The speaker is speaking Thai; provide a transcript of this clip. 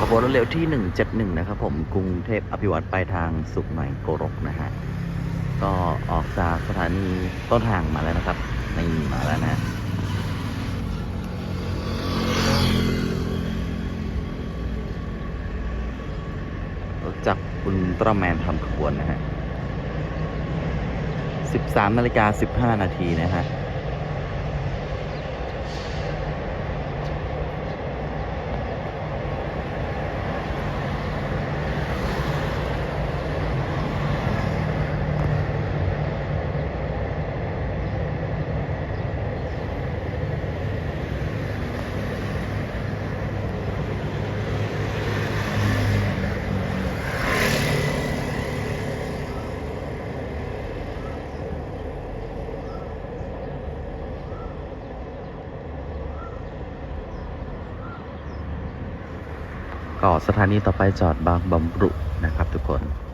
ขบวนรถเร็วที่ 171 นะครับผมกรุงเทพอภิวัตไปทางสุขใหน่โกรกนะฮะ ก็ออกจากสถานีต้นทางมาแล้วนะครับนี่มาแล้วนะรถจักรอุลตร้าแมนทำขบวนนะฮะ 13นาฬิกา15 นาทีนะฮะ ก็สถานีต่อไปจอดบางบำรุนะครับทุกคน